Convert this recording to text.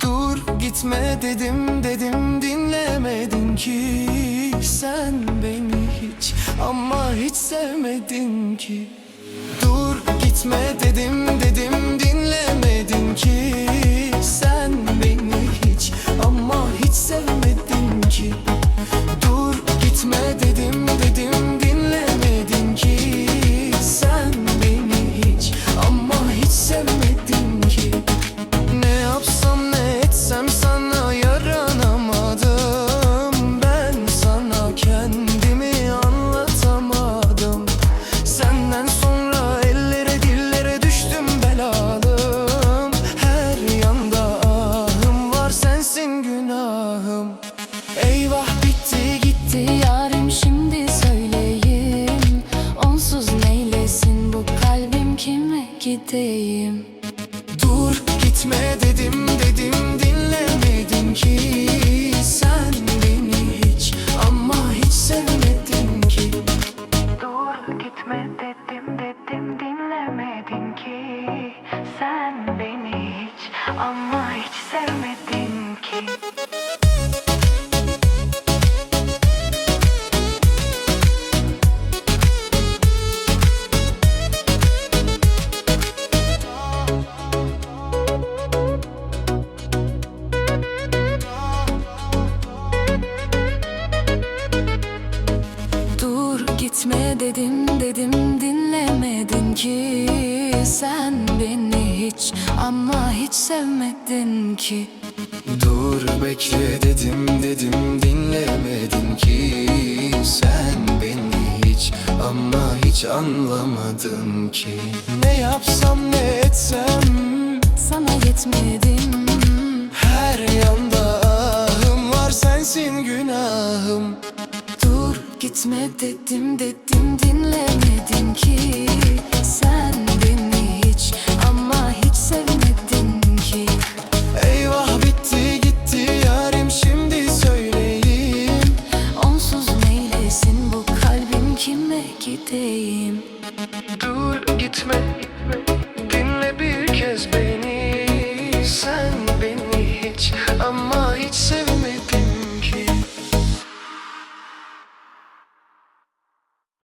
Dur gitme dedim dedim dinlemedin ki. Sen beni hiç ama hiç sevmedin ki. Dur gitme dedim gideyim Dur gitme dedim dedim dinlemedin ki. Sen beni hiç ama hiç sevmedin ki. Dur gitme dedim dedim dinlemedin ki. Sen beni hiç ama hiç sevmedin ki gitme dedim dedim dinlemedin ki. Sen beni hiç ama hiç sevmedin ki. Dur bekle dedim dedim dinlemedin ki. Sen beni hiç ama hiç anlamadın ki. Ne yapsam ne etsem Sana yetmedim dedim dedim dinlemedin ki Sen beni hiç ama hiç sevmedin ki. Eyvah bitti gitti yarim şimdi söyleyeyim. Onsuz neylesin bu kalbim kime gideyim? Dur gitme dinle bir kez beni.